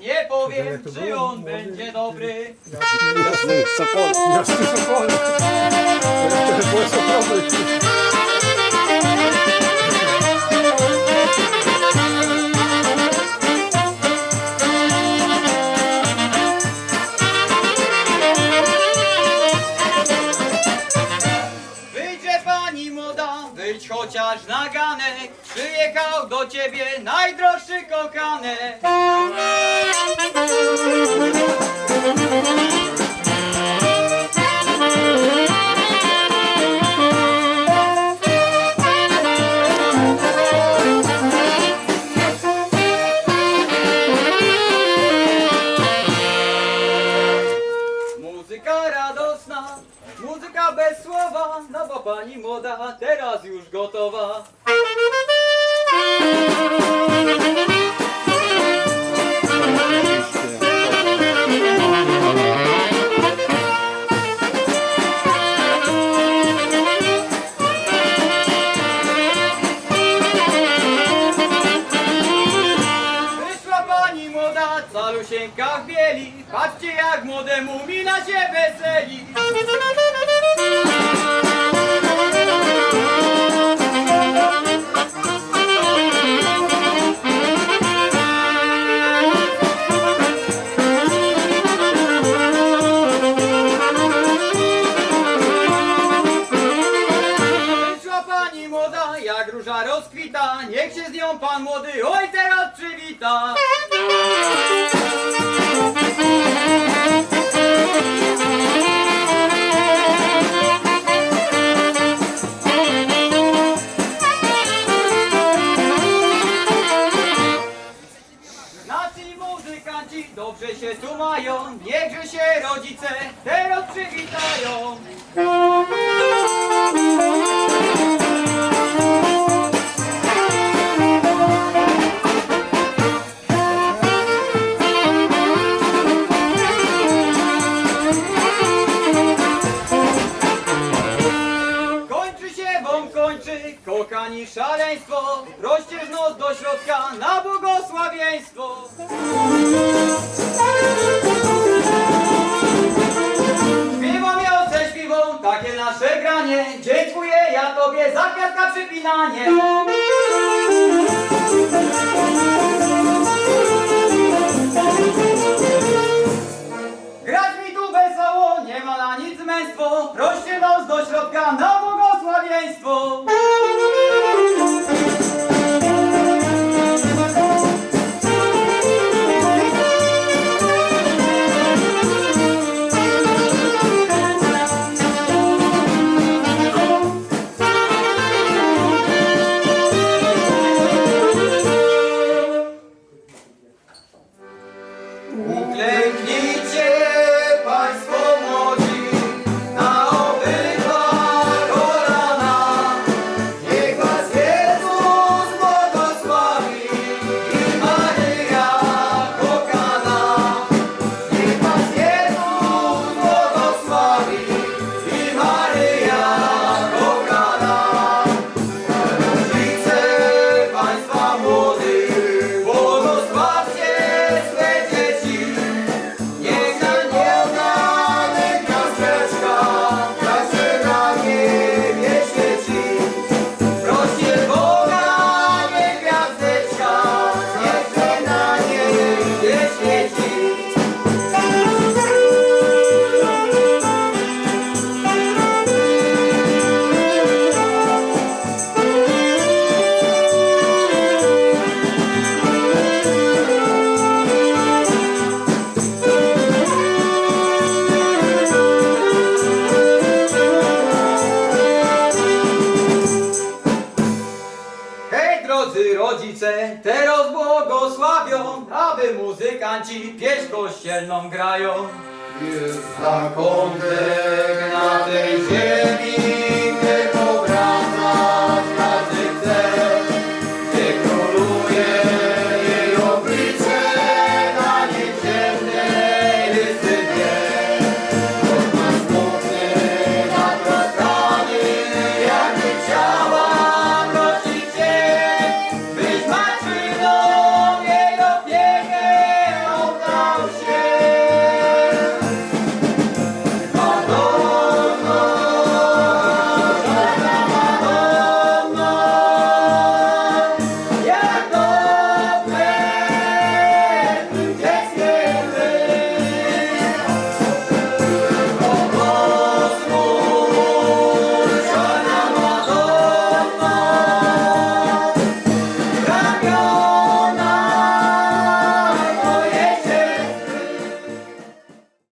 nie powiem, czy on będzie dobry. Jasny Sopol. Jasny Sopol. Chociaż na ganek, przyjechał do ciebie najdroższy kochanek. Muzyka bez słowa, no bo pani młoda teraz już gotowa. Wyszła pani młoda, calusieńka w bieli, patrzcie jak młodemu mina się weseli. Rozkwita, niech się z nią pan młody, oj teraz przywita. Kończy, kochani szaleństwo, proście z nos do środka na błogosławieństwo. Śpiewam ja ze śpiwą, takie nasze granie, dziękuję ja tobie za kwiatka przypinanie. Grać mi tu wesoło, nie ma na nic męstwo, proście do środka na błogosławieństwo. słowiaństwu! aby muzykanci pieśń kościelną grają. Jest zakątek na tej ziemi,